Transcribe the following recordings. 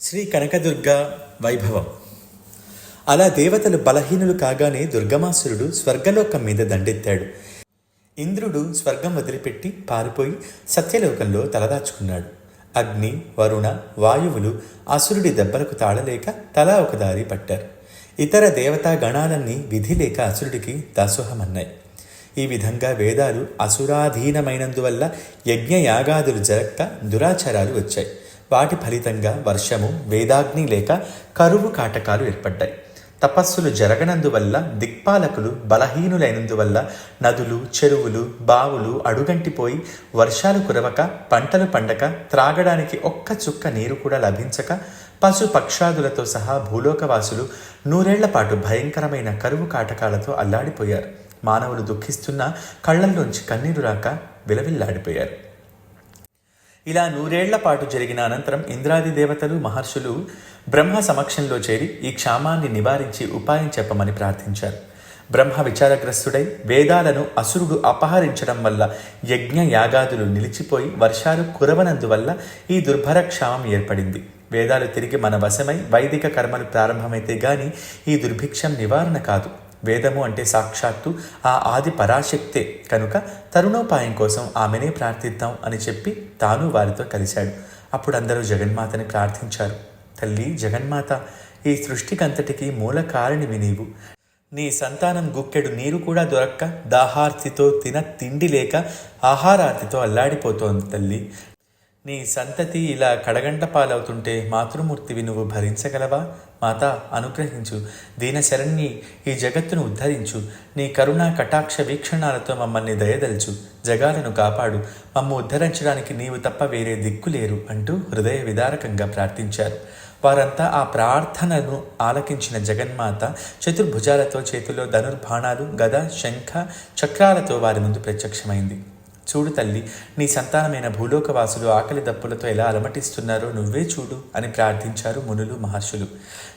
శ్రీ కనకదుర్గ వైభవం. అలా దేవతలు బలహీనులు కాగానే దుర్గమాసురుడు స్వర్గలోకం మీద దండెత్తాడు. ఇంద్రుడు స్వర్గం వదిలిపెట్టి పారిపోయి సత్యలోకంలో తలదాచుకున్నాడు. అగ్ని వరుణ వాయువులు అసురుడి దెబ్బలకు తాళలేక తలా ఒక దారి పట్టారు. ఇతర దేవతా గణాలన్నీ విధి లేక అసురుడికి దాసోహమన్నాయి. ఈ విధంగా వేదాలు అసురాధీనమైనందువల్ల యజ్ఞయాగాదులు జరక్క దురాచారాలు వచ్చాయి. వాటి ఫలితంగా వర్షము వేదాగ్ని లేక కరువు కాటకాలు ఏర్పడ్డాయి. తపస్సులు జరగనందువల్ల దిక్పాలకులు బలహీనులైనందువల్ల నదులు చెరువులు బావులు అడుగంటిపోయి వర్షాలు కురవక పంటలు పండక త్రాగడానికి ఒక్క చుక్క నీరు కూడా లభించక పశు పక్షాదులతో సహా భూలోకవాసులు నూరేళ్ళ పాటు భయంకరమైన కరువు కాటకాలతో అల్లాడిపోయారు. మానవులు దుఃఖిస్తున్నా కళ్ళల్లోంచి కన్నీరు రాక విలవిల్లాడిపోయారు. ఇలా నూరేళ్ళ పాటు జరిగిన అనంతరం ఇంద్రాది దేవతలు మహర్షులు బ్రహ్మ సమక్షంలో చేరి ఈ క్షామాన్ని నివారించి ఉపాయం చెప్పమని ప్రార్థించారు. బ్రహ్మ విచారగ్రస్తుడై వేదాలను అసురుడు అపహరించడం వల్ల యజ్ఞ యాగాదులు నిలిచిపోయి వర్షాలు కురవనందువల్ల ఈ దుర్భర క్షామం ఏర్పడింది. వేదాలు తిరిగి మన వశమై వైదిక కర్మలు ప్రారంభమైతే గాని ఈ దుర్భిక్షం నివారణ కాదు. వేదము అంటే సాక్షాత్తు ఆ ఆది పరాశక్తే. కనుక తరుణోపాయం కోసం ఆమెనే ప్రార్థిద్దాం అని చెప్పి తాను వారితో కలిశాడు. అప్పుడు అందరూ జగన్మాతని ప్రార్థించారు. తల్లి జగన్మాత ఈ సృష్టికంతటికి మూల కారణివి నీవు. నీ సంతానం గుక్కెడు నీరు కూడా దొరక్క దాహార్తితో తిన తిండి లేక ఆహారార్తితో అల్లాడిపోతోంది తల్లి. నీ సంతతి ఇలా కడగంట పాలవుతుంటే మాతృమూర్తివి నువ్వు భరించగలవా? మాత అనుగ్రహించు. దీనశరణ్యి ఈ జగత్తును ఉద్ధరించు. నీ కరుణా కటాక్ష వీక్షణాలతో మమ్మల్ని దయదల్చు. జగాలను కాపాడు. మమ్ము ఉద్ధరించడానికి నీవు తప్ప వేరే దిక్కు లేరు అంటూ హృదయ విదారకంగా ప్రార్థించారు. వారంతా ఆ ప్రార్థనను ఆలకించిన జగన్మాత చతుర్భుజాలతో చేతిలో ధనుర్బాణాలు గద శంఖ చక్రాలతో వారి ముందు ప్రత్యక్షమైంది. చూడు తల్లి నీ సంతానమైన భూలోకవాసులు ఆకలి దప్పులతో ఎలా అలమటిస్తున్నారో నువ్వే చూడు అని ప్రార్థించారు మునులు మహర్షులు.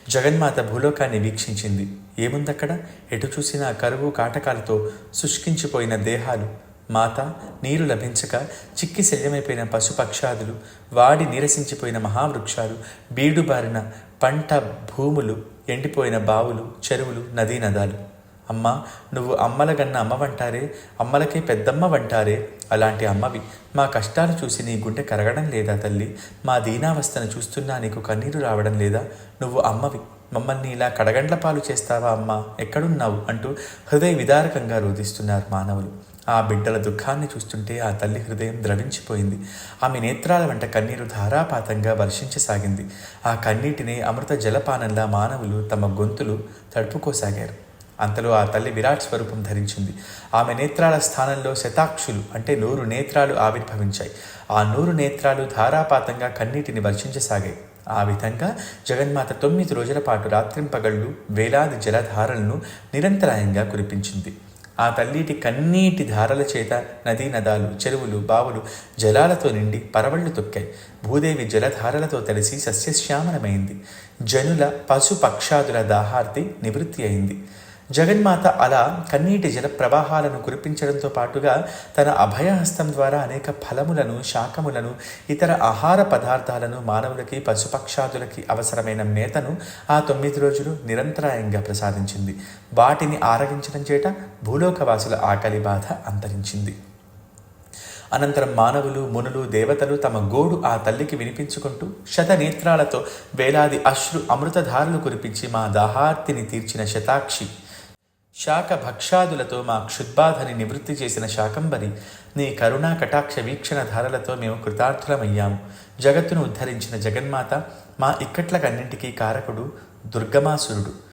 జగన్మాత భూలోకాన్ని వీక్షించింది. ఏముందక్కడ? ఎటు చూసినా కరువు కాటకాలతో శుష్కించిపోయిన దేహాలు. మాత నీరు లభించక చిక్కి శల్యమైపోయిన పశుపక్షాదులు వాడి నీరసించిపోయిన మహావృక్షాలు బీడుబారిన పంట భూములు ఎండిపోయిన బావులు చెరువులు నదీ నదాలు. అమ్మ నువ్వు అమ్మల గన్న అమ్మవంటారే అమ్మలకే పెద్దమ్మ వంటారే అలాంటి అమ్మవి. మా కష్టాలు చూసి నీ గుండె కరగడం లేదా తల్లి? మా దీనావస్థను చూస్తున్నా నీకు కన్నీరు రావడం లేదా? నువ్వు అమ్మవి. మమ్మల్ని ఇలా కడగండ్ల పాలు చేస్తావా అమ్మా? ఎక్కడున్నావు? అంటూ హృదయ విదారకంగా రోధిస్తున్నారు మానవులు. ఆ బిడ్డల దుఃఖాన్ని చూస్తుంటే ఆ తల్లి హృదయం ద్రవించిపోయింది. ఆమె నేత్రాల వెంట కన్నీరు ధారాపాతంగా వర్షించసాగింది. ఆ కన్నీటిని అమృత జలపానంలా మానవులు తమ గొంతులు తడుపుకోసాగారు. అంతలో ఆ తల్లి విరాట్ స్వరూపం ధరించింది. ఆమె నేత్రాల స్థానంలో శతాక్షులు అంటే నూరు నేత్రాలు ఆవిర్భవించాయి. ఆ నూరు నేత్రాలు ధారాపాతంగా కన్నీటిని వర్షించసాగాయి. ఆ విధంగా జగన్మాత తొమ్మిది రోజుల పాటు రాత్రింపగళ్ళు వేలాది జలధారలను నిరంతరాయంగా కురిపించింది. ఆ తల్లిటి కన్నీటి ధారల చేత నదీ నదాలు చెరువులు బావులు జలాలతో నిండి పరవళ్ళు తొక్కాయి. భూదేవి జలధారలతో తడిసి సస్యశ్యామలమైంది. జనుల పశు పక్షాదుల దాహార్తి నివృత్తి అయింది. జగన్మాత అలా కన్నీటి జల ప్రవాహాలను కురిపించడంతో పాటుగా తన అభయహస్తం ద్వారా అనేక ఫలములను శాఖములను ఇతర ఆహార పదార్థాలను మానవులకి పశుపక్షాదులకి అవసరమైన మేతను ఆ తొమ్మిది రోజులు నిరంతరాయంగా ప్రసాదించింది. వాటిని ఆరగించడం చేట భూలోకవాసుల ఆకలి బాధ అంతరించింది. అనంతరం మానవులు మునులు దేవతలు తమ గోడు ఆ తల్లికి వినిపించుకుంటూ శతనేత్రాలతో వేలాది అశ్రు అమృతధారలు కురిపించి మా దాహార్తిని తీర్చిన శతాక్షి శాఖ భక్షాదులతో మా క్షుద్బాధని నివృత్తి చేసిన శాకంబరి నీ కరుణా కటాక్ష వీక్షణ ధారలతో మేము కృతార్థులమయ్యాము జగత్తును ఉద్ధరించిన జగన్మాత మా ఇక్కట్లకన్నింటికీ కారకుడు దుర్గమాసురుడు.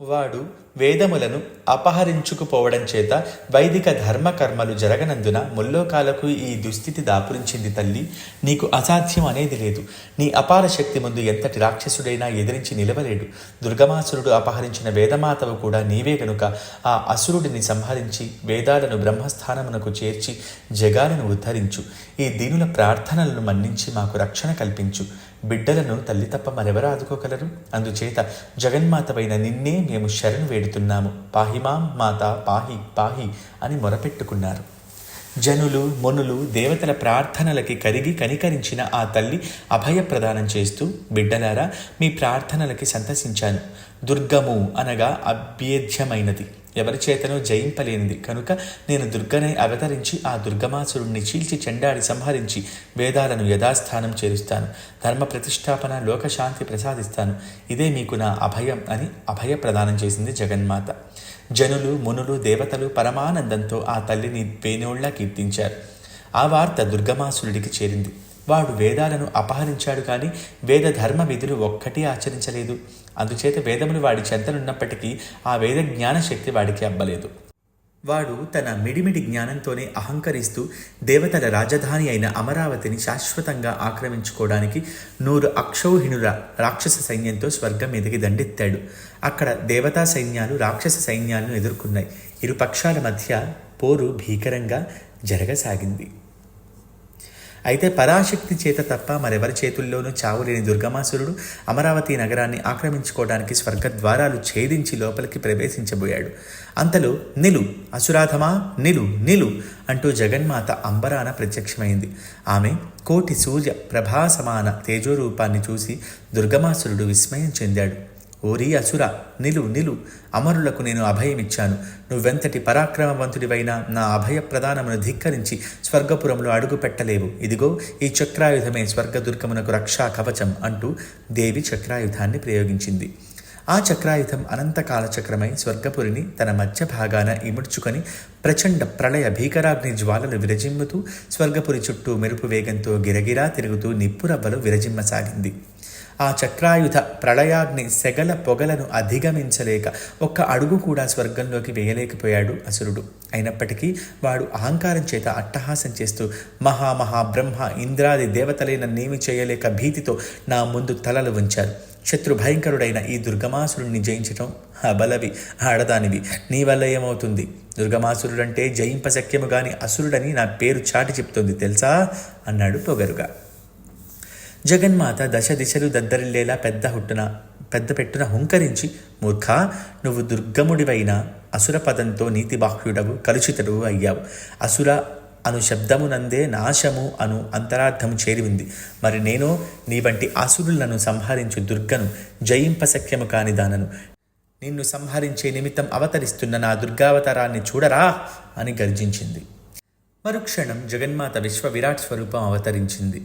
వాడు వేదములను అపహరించుకుపోవడం చేత వైదిక ధర్మ కర్మలు జరగనందున ముల్లోకాలకు ఈ దుస్థితి దాపురించింది తల్లి. నీకు అసాధ్యం అనేది లేదు. నీ అపార శక్తి ముందు ఎంతటి రాక్షసుడైనా ఎదిరించి నిలవలేడు. దుర్గమాసురుడు అపహరించిన వేదమాతవు కూడా నీవే గనుక ఆ అసురుడిని సంహరించి వేదాలను బ్రహ్మస్థానమునకు చేర్చి జగాలను ఉద్ధరించు. ఈ దీనుల ప్రార్థనలను మన్నించి మాకు రక్షణ కల్పించు. బిడ్డలను తల్లి తప్ప మరెవరు ఆదుకోగలరు? అందుచేత జగన్మాతవైన నిన్నే మేము శరణు వేడుతున్నాము. పాహిమాం మాత పాహి పాహి అని మొరపెట్టుకున్నారు. జనులు మునులు దేవతల ప్రార్థనలకి కరిగి కనికరించిన ఆ తల్లి అభయ ప్రదానం చేస్తూ బిడ్డలారా మీ ప్రార్థనలకి సంతసించాను. దుర్గము అనగా అభ్యేధ్యమైనది ఎవరి చేతనో జయింపలేనిది. కనుక నేను దుర్గనై అవతరించి ఆ దుర్గమాసురుణ్ణి చీల్చి చెండాడి సంహరించి వేదాలను యథాస్థానం చేరుస్తాను. ధర్మ ప్రతిష్టాపన లోకశాంతి ప్రసాదిస్తాను. ఇదే మీకు నా అభయం అని అభయ ప్రదానం చేసింది జగన్మాత. జనులు మునులు దేవతలు పరమానందంతో ఆ తల్లిని పేనోళ్ళా కీర్తించారు. ఆ వార్త దుర్గమాసురుడికి చేరింది. వాడు వేదాలను అపహరించాడు కానీ వేద ధర్మ విధులు ఒక్కటి ఆచరించలేదు. అందుచేత వేదములు వాడి చెంతనున్నప్పటికీ ఆ వేద జ్ఞాన శక్తి వాడికి అబ్బలేదు. వాడు తన మిడిమిడి జ్ఞానంతోనే అహంకరిస్తూ దేవతల రాజధాని అయిన అమరావతిని శాశ్వతంగా ఆక్రమించుకోవడానికి నూరు అక్షౌహిణుల రాక్షస సైన్యంతో స్వర్గం మీదకి దండెత్తాడు. అక్కడ దేవతా సైన్యాలు రాక్షస సైన్యాలను ఎదుర్కొన్నాయి. ఇరు పక్షాల మధ్య పోరు భీకరంగా జరగసాగింది. అయితే పరాశక్తి చేత తప్ప మరెవరి చేతుల్లోనూ చావులేని దుర్గమాసురుడు అమరావతి నగరాన్ని ఆక్రమించుకోవడానికి స్వర్గద్వారాలు ఛేదించి లోపలికి ప్రవేశించబోయాడు. అంతలో నిలు అసురాధమా నిలు నిలు అంటూ జగన్మాత అంబరాన ప్రత్యక్షమైంది. ఆమె కోటి సూర్య ప్రభాసమాన తేజోరూపాన్ని చూసి దుర్గమాసురుడు విస్మయం చెందాడు. ఓరి అసుర నిలు నిలు. అమరులకు నేను అభయమిచ్చాను. నువ్వెంతటి పరాక్రమవంతుడివైనా నా అభయ ప్రదానమును ధిక్కరించి స్వర్గపురంలో అడుగు పెట్టలేవు. ఇదిగో ఈ చక్రాయుధమే స్వర్గదుర్గమునకు రక్షా కవచం అంటూ దేవి చక్రాయుధాన్ని ప్రయోగించింది. ఆ చక్రాయుధం అనంతకాల చక్రమై స్వర్గపురిని తన మధ్య భాగాన ఇముడ్చుకొని ప్రచండ ప్రళయ భీకరాగ్ని జ్వాలలు విరజిమ్ముతూ స్వర్గపురి చుట్టూ మెరుపు వేగంతో గిరగిరా తిరుగుతూ నిప్పురవ్వలు విరజిమ్మసాగింది. ఆ చక్రాయుధ ప్రళయాగ్ని సెగల పొగలను అధిగమించలేక ఒక్క అడుగు కూడా స్వర్గంలోకి వేయలేకపోయాడు అసురుడు. అయినప్పటికీ వాడు అహంకారం చేత అట్టహాసం చేస్తూ మహామహా బ్రహ్మ ఇంద్రాది దేవతలే నన్నేమి చేయలేక భీతితో నా ముందు తలలు ఉంచారు శత్రు భయంకరుడైన ఈ దుర్గమాసురుణ్ణి జయించటం అబలవి ఆడదానివి. నీ వల్ల ఏమవుతుంది? దుర్గమాసురుడంటే జయింపశక్యము గాని అసురుడని నా పేరు చాటి చెప్తుంది తెలుసా? అన్నాడు పొగరుగా. జగన్మాత దశ దిశలు దద్దరిల్లేలా పెద్ద హుట్టున పెద్ద పెట్టున హుంకరించి మూర్ఖ నువ్వు దుర్గముడివైన అసుర పదంతో నీతిబాహ్యుడవు కలుషితుడు అయ్యావు. అసుర అను శబ్దమునందే నాశము అను అంతరార్థము చేరి ఉంది మరి నేను నీ వంటి అసురులను సంహరించు దుర్గను జయింపశక్యము కాని దానను. నిన్ను సంహరించే నిమిత్తం అవతరిస్తున్న నా దుర్గావతారాన్ని చూడరా అని గర్జించింది. మరుక్షణం జగన్మాత విశ్వ విరాట్ స్వరూపం అవతరించింది.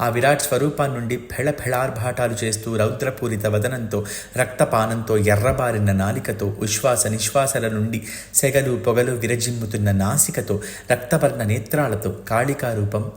ఆ విరాట్ స్వరూపం నుండి ఫెళ ఫెళార్భాటాలు చేస్తూ రౌద్రపూరిత వదనంతో రక్తపానంతో ఎర్రబారిన నాలికతో ఉశ్వాస నిశ్వాసల నుండి సెగలు పొగలు విరజిమ్ముతున్న నాసికతో రక్తవర్ణ నేత్రాలతో కాళికా రూపం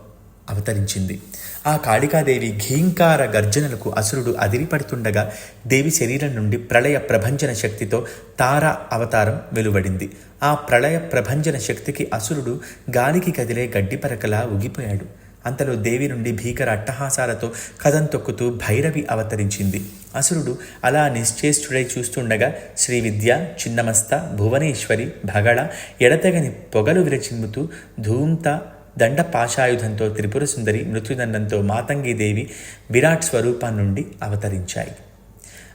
అవతరించింది. ఆ కాళికాదేవి ఘీంకార గర్జనలకు అసురుడు అదిరిపడుతుండగా దేవి శరీరం నుండి ప్రళయ ప్రభంజన శక్తితో తార అవతారం వెలువడింది. ఆ ప్రళయ ప్రభంజన శక్తికి అసురుడు గాలికి కదిలే గడ్డిపరకలా ఉగిపోయాడు అంతలో దేవి నుండి భీకర అట్టహాసాలతో కథం తొక్కుతూ భైరవి అవతరించింది. అసురుడు అలా నిశ్చేష్టుడై చూస్తుండగా శ్రీ విద్య చిన్నమస్త భువనేశ్వరి భగళ ఎడతెగని పొగలు విరచిమ్ముతూ ధూంత దండ పాశాయుధంతో త్రిపుర సుందరి మృత్యుదండంతో మాతంగిదేవి విరాట్ స్వరూపం నుండి అవతరించాయి.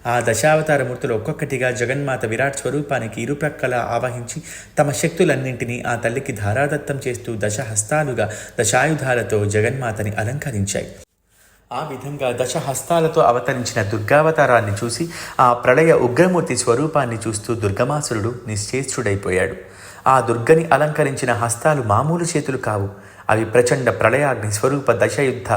ఆ దశావతార మూర్తులు ఒక్కొక్కటిగా జగన్మాత విరాట్ స్వరూపానికి ఇరుప్రక్కల ఆవహించి తమ శక్తులన్నింటినీ ఆ తల్లికి ధారాదత్తం చేస్తూ దశహస్తాలుగా దశాయుధాలతో జగన్మాతని అలంకరించాయి. ఆ విధంగా దశహస్తాలతో అవతరించిన దుర్గావతారాన్ని చూసి ఆ ప్రళయ ఉగ్రమూర్తి స్వరూపాన్ని చూస్తూ దుర్గమాసురుడు నిశ్చేష్టుడైపోయాడు. ఆ దుర్గని అలంకరించిన హస్తాలు మామూలు చేతులు కావు. అవి ప్రచండ ప్రళయాగ్ని స్వరూప దశయుద్ధ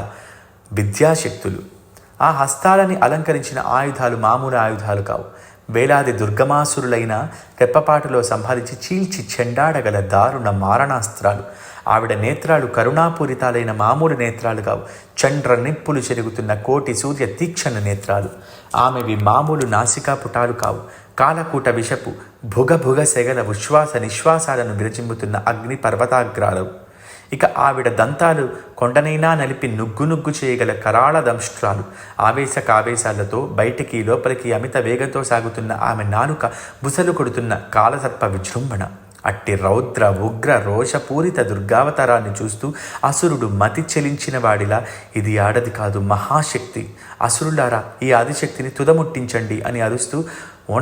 విద్యాశక్తులు. ఆ హస్తాలని అలంకరించిన ఆయుధాలు మామూలు ఆయుధాలు కావు. వేలాది దుర్గమాసురులైన రెప్పపాటులో సంహరించి చీల్చి చెండాడగల దారుణ మారణాస్త్రాలు. ఆవిడ నేత్రాలు కరుణాపూరితాలైన మామూలు నేత్రాలు కావు. చండ్ర నిప్పులు చెరుగుతున్న కోటి సూర్య తీక్షణ నేత్రాలు. ఆమెవి మామూలు నాసికా పుటాలు కావు. కాలకూట విషపు భుగ సెగల ఉశ్వాస నిశ్వాసాలను విరజిమ్ముతున్న అగ్ని పర్వతాగ్రాలు ఇక ఆవిడ దంతాలు కొండనైనా నలిపి నుగ్గు నుగ్గు చేయగల కరాళ దంష్ట్రాలు. ఆవేశ కావేశాలతో బయటికి లోపలికి అమిత వేగంతో సాగుతున్న ఆమె నాలుక బుసలు కొడుతున్న కాలసర్ప విజృంభణ. అట్టి రౌద్ర ఉగ్ర రోషపూరిత దుర్గావతారాన్ని చూస్తూ అసురుడు మతి చెలించిన వాడిలా ఇది ఆడది కాదు మహాశక్తి. అసురులారా ఈ ఆదిశక్తిని తుదముట్టించండి అని అరుస్తూ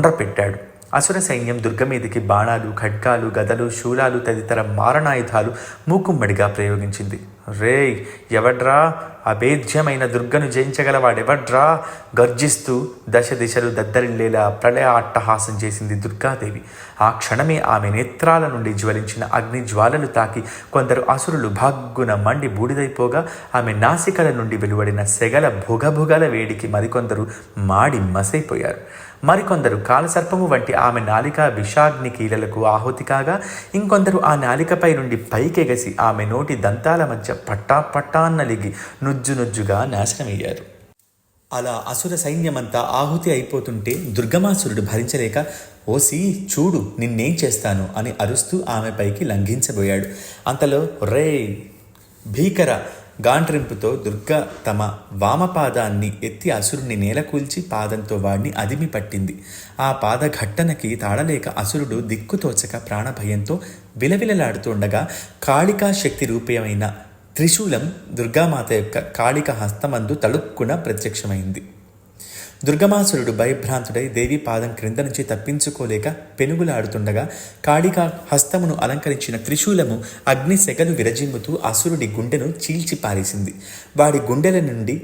పెట్టాడు అసుర సైన్యం దుర్గ మీదికి బాణాలు ఖడ్గాలు గదలు శూలాలు తదితర మారణాయుధాలు మూకుమ్మడిగా ప్రయోగించింది. రేయ్ ఎవడ్రా? అభేద్యమైన దుర్గను జయించగలవాడెవడ్రా? గర్జిస్తూ దశ దిశలు దద్దరిల్లేలా ప్రళయ అట్టహాసం చేసింది దుర్గాదేవి. ఆ క్షణమే ఆమె నేత్రాల నుండి జ్వలించిన అగ్ని జ్వాలలు తాకి కొందరు అసురులు భాగ్గున మండి బూడిదైపోగా ఆమె నాసికల నుండి వెలువడిన సెగల భుగభుగల వేడికి మరికొందరు మాడి మసైపోయారు. మరికొందరు కాలసర్పము వంటి ఆమె నాలిక విషాగ్ని కీలలకు ఆహుతి కాగా ఇంకొందరు ఆ నాలికపై నుండి పైకెగసి ఆమె నోటి దంతాల మధ్య పట్టా పట్టాన్నలిగి నుజ్జు నుజ్జుగా నాశనమయ్యారు. అలా అసుర సైన్యమంతా ఆహుతి అయిపోతుంటే దుర్గమాసురుడు భరించలేక ఓసి చూడు నిన్నేం చేస్తాను అని అరుస్తూ ఆమె పైకి లంఘించబోయాడు. అంతలో రే భీకర గాండ్రింపుతో దుర్గ తమ వామపాదాన్ని ఎత్తి అసురుణ్ణి నేలకూల్చి పాదంతో వాడిని అదిమి పట్టింది. ఆ పాద ఘట్టనకి తాళలేక అసురుడు దిక్కుతోచక ప్రాణభయంతో విలవిలలాడుతుండగా కాళికా శక్తి రూపమైన త్రిశూలం దుర్గామాత యొక్క కాళిక హస్తమందు తళుక్కున ప్రత్యక్షమైంది. దుర్గమాసురుడు భయభ్రాంతుడై దేవి పాదం క్రింద నుంచి తప్పించుకోలేక పెనుగులాడుతుండగా కాళికా హస్తమును అలంకరించిన త్రిశూలము అగ్ని సెగలు విరజిమ్ముతూ అసురుడి గుండెను చీల్చి పారేసింది. వాడి గుండెల నుండి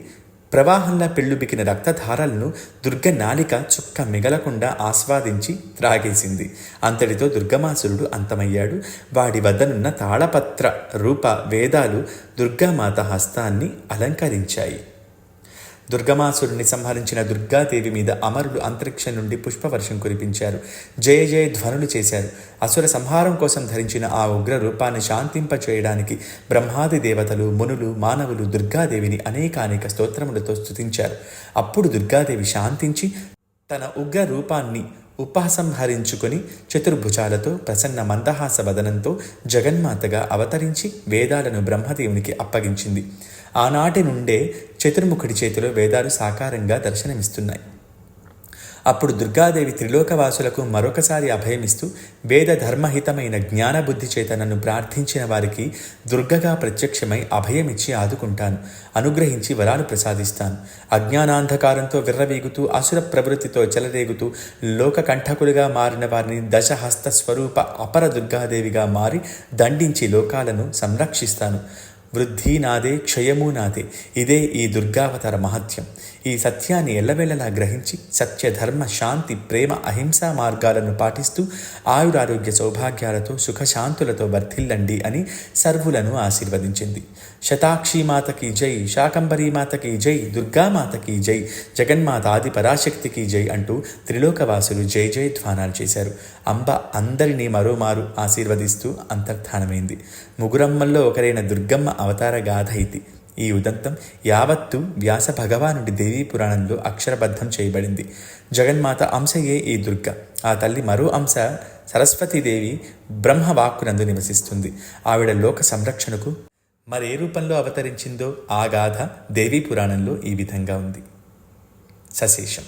ప్రవాహంలా పెళ్ళుబికిన రక్తధారలను దుర్గ నాలిక చుక్క మిగలకుండా ఆస్వాదించి త్రాగేసింది. అంతటితో దుర్గమాసురుడు అంతమయ్యాడు. వాడి వద్దనున్న తాళపత్ర రూప వేదాలు దుర్గామాత హస్తాన్ని అలంకరించాయి. దుర్గమాసురుని సంహరించిన దుర్గాదేవి మీద అమరులు అంతరిక్షం నుండి పుష్పవర్షం కురిపించారు. జయ జయ ధ్వనులు చేశారు. అసుర సంహారం కోసం ధరించిన ఆ ఉగ్ర రూపాన్ని శాంతింప చేయడానికి బ్రహ్మాది దేవతలు మునులు మానవులు దుర్గాదేవిని అనేకానేక స్తోత్రములతో స్తుతించారు. అప్పుడు దుర్గాదేవి శాంతించి తన ఉగ్ర రూపాన్ని ఉపసంహరించుకొని చతుర్భుజాలతో ప్రసన్న మందహాస వదనంతో జగన్మాతగా అవతరించి వేదాలను బ్రహ్మదేవునికి అప్పగించింది. ఆనాటి నుండే చతుర్ముఖుడి చేతిలో వేదాలు సాకారంగా దర్శనమిస్తున్నాయి. అప్పుడు దుర్గాదేవి త్రిలోకవాసులకు మరొకసారి అభయమిస్తూ వేద ధర్మహితమైన జ్ఞానబుద్ధి చేత నన్ను ప్రార్థించిన వారికి దుర్గగా ప్రత్యక్షమై అభయమిచ్చి ఆదుకుంటాను. అనుగ్రహించి వరాలు ప్రసాదిస్తాను. అజ్ఞానాంధకారంతో విర్రవీగుతూ అసుర ప్రవృత్తితో చెలరేగుతూ లోకకంఠకులుగా మారిన వారిని దశహస్త స్వరూప అపర దుర్గాదేవిగా మారి దండించి లోకాలను సంరక్షిస్తాను. వృద్ధి నాదే క్షయము నాదే. ఇదే ఈ దుర్గావతార మహత్యం. ఈ సత్యాన్ని ఎల్లవెల్లలా గ్రహించి సత్య ధర్మ శాంతి ప్రేమ అహింసా మార్గాలను పాటిస్తూ ఆయురారోగ్య సౌభాగ్యాలతో సుఖశాంతులతో వర్ధిల్లండి అని సర్వులను ఆశీర్వదించింది. శతాక్షి మాతకి జై శాకంబరీ మాతకి జై దుర్గామాతకి జై జగన్మాత ఆది పరాశక్తికి జై అంటూ త్రిలోకవాసులు జై జై ధ్వానాలు చేశారు. అంబ అందరినీ మరోమారు ఆశీర్వదిస్తూ అంతర్ధానమైంది. ముగురమ్మల్లో ఒకరైన దుర్గమ్మ అవతార గాథ ఇది. ఈ ఉదంతం యావత్తు వ్యాస భగవానుడి దేవీ పురాణంలో అక్షరబద్ధం చేయబడింది. జగన్మాత అంశయే ఈ దుర్గ. ఆ తల్లి మరో అంశ సరస్వతీదేవి బ్రహ్మవాక్కునందు నివసిస్తుంది. ఆవిడ లోక సంరక్షణకు మరే రూపంలో అవతరించిందో ఆ గాథ దేవీ పురాణంలో ఈ విధంగా ఉంది. సశేషం.